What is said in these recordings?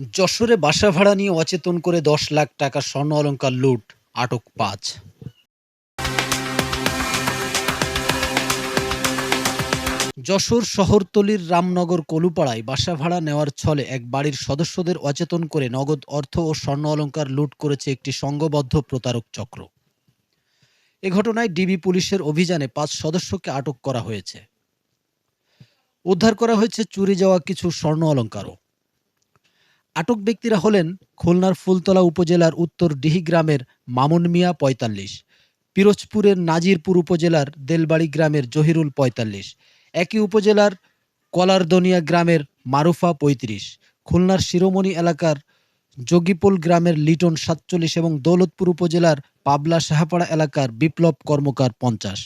যশোরে বাসা ভাড়া নিয়ে অচেতন করে দশ লাখ টাকা স্বর্ণ অলংকার লুট, আটক পাঁচ। যশোর শহরতলির রামনগর কলুপাড়ায় বাসা ভাড়া নেওয়ার ছলে এক বাড়ির সদস্যদের অচেতন করে নগদ অর্থ ও স্বর্ণ অলঙ্কার লুট করেছে একটি সংঘবদ্ধ প্রতারক চক্র। এ ঘটনায় ডিবি পুলিশের অভিযানে পাঁচ সদস্যকে আটক করা হয়েছে। উদ্ধার করা হয়েছে চুরি যাওয়া কিছু স্বর্ণ অলংকারও আটক ব্যক্তিরা হলেন খুলনার ফুলতলা উপজেলার উত্তর ডিহি গ্রামের মামুন মিয়া পঁয়তাল্লিশ, পিরোজপুরের নাজিরপুর উপজেলার দেলবাড়ি গ্রামের জহিরুল পঁয়তাল্লিশ, একই উপজেলার কলারদনিয়া গ্রামের মারুফা পঁয়ত্রিশ, খুলনার শিরোমণি এলাকার যোগীপুল গ্রামের লিটন সাতচল্লিশ এবং দৌলতপুর উপজেলার পাবলা সাহাপাড়া এলাকার বিপ্লব কর্মকার পঞ্চাশ।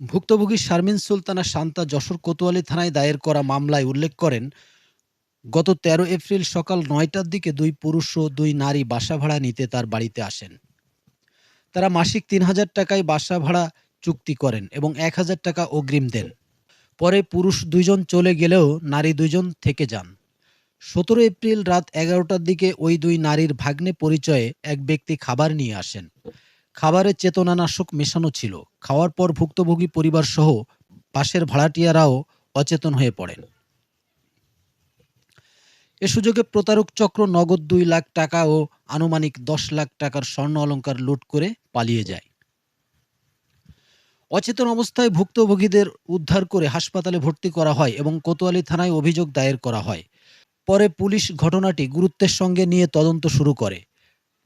ভুক্তভোগী শারমিন সুলতানা শান্তা যশোর কোতোয়ালি থানায় দায়ের করা মামলায় উল্লেখ করেন গত তেরো এপ্রিল সকাল নয়টার দিকে দুই পুরুষ ও দুই নারী বাসা ভাড়া নিতে তার বাড়িতে আসেন। তারা মাসিক তিন হাজার টাকায় বাসা ভাড়া চুক্তি করেন এবং এক হাজার টাকা অগ্রিম দেন। পরে পুরুষ দুইজন চলে গেলেও নারী দুইজন থেকে যান। সতেরো এপ্রিল রাত এগারোটার দিকে ওই দুই নারীর ভাগ্নে পরিচয়ে এক ব্যক্তি খাবার নিয়ে আসেন। খাবারে চেতনানাশক মেশানো ছিল। খাওয়ার পর ভুক্তভোগী পরিবার সহ পাশের ভাড়াটিয়ারাও অচেতন হয়ে পড়েন। এ সুযোগে প্রতারক চক্র নগদ দুই লাখ টাকা ও আনুমানিক দশ লাখ টাকার স্বর্ণ অলঙ্কার লুট করে পালিয়ে যায়। অচেতন অবস্থায় ভুক্তভোগীদের উদ্ধার করে হাসপাতালে ভর্তি করা হয় এবং কোতোয়ালি থানায় অভিযোগ দায়ের করা হয়। পরে পুলিশ ঘটনাটি গুরুত্বের সঙ্গে নিয়ে তদন্ত শুরু করে।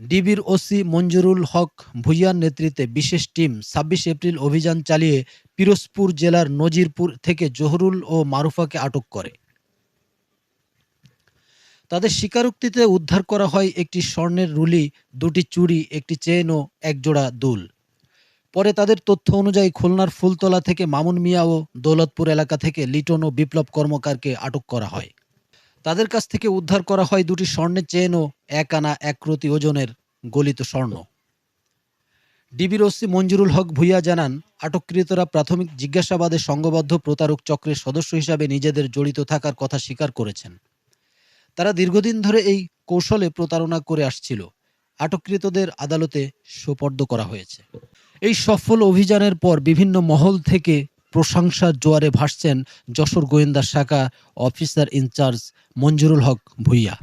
ডিবির ওসি মঞ্জুরুল হক ভুইয়ার নেতৃত্বে বিশেষ টিম ছাব্বিশ এপ্রিল অভিযান চালিয়ে পিরোজপুর জেলার নজিরপুর থেকে জহরুল ও মারুফাকে আটক করে। তাদের স্বীকারোক্তিতে উদ্ধার করা হয় একটি স্বর্ণের রুলি, দুটি চুড়ি, একটি চেন ও একজোড়া দুল। পরে তাদের তথ্য অনুযায়ী খুলনার ফুলতলা থেকে মামুন মিয়া ও দৌলতপুর এলাকা থেকে লিটন ও বিপ্লব কর্মকারকে আটক করা হয়। তাদের কাছ থেকে উদ্ধার করা হয় দুটি স্বর্ণের চেন ও এক আনা এক প্রতি ওজনের গলিত স্বর্ণ। ডিবির ওসি মঞ্জুরুল হক ভুইয়া জানান, আটককৃতরা প্রাথমিক জিজ্ঞাসাবাদে সংঘবদ্ধ প্রতারক চক্রের সদস্য হিসাবে নিজেদের জড়িত থাকার কথা স্বীকার করেছেন। তারা দীর্ঘদিন ধরে এই কৌশলে প্রতারণা করে আসছিল। আটককৃতদের আদালতে সোপর্দ করা হয়েছে। এই সফল অভিযানের পর বিভিন্ন মহল থেকে প্রশংসার জোয়ারে ভাসছেন যশোর গোয়েন্দা শাখা officer in charge Monjurul Haque Bhuiya.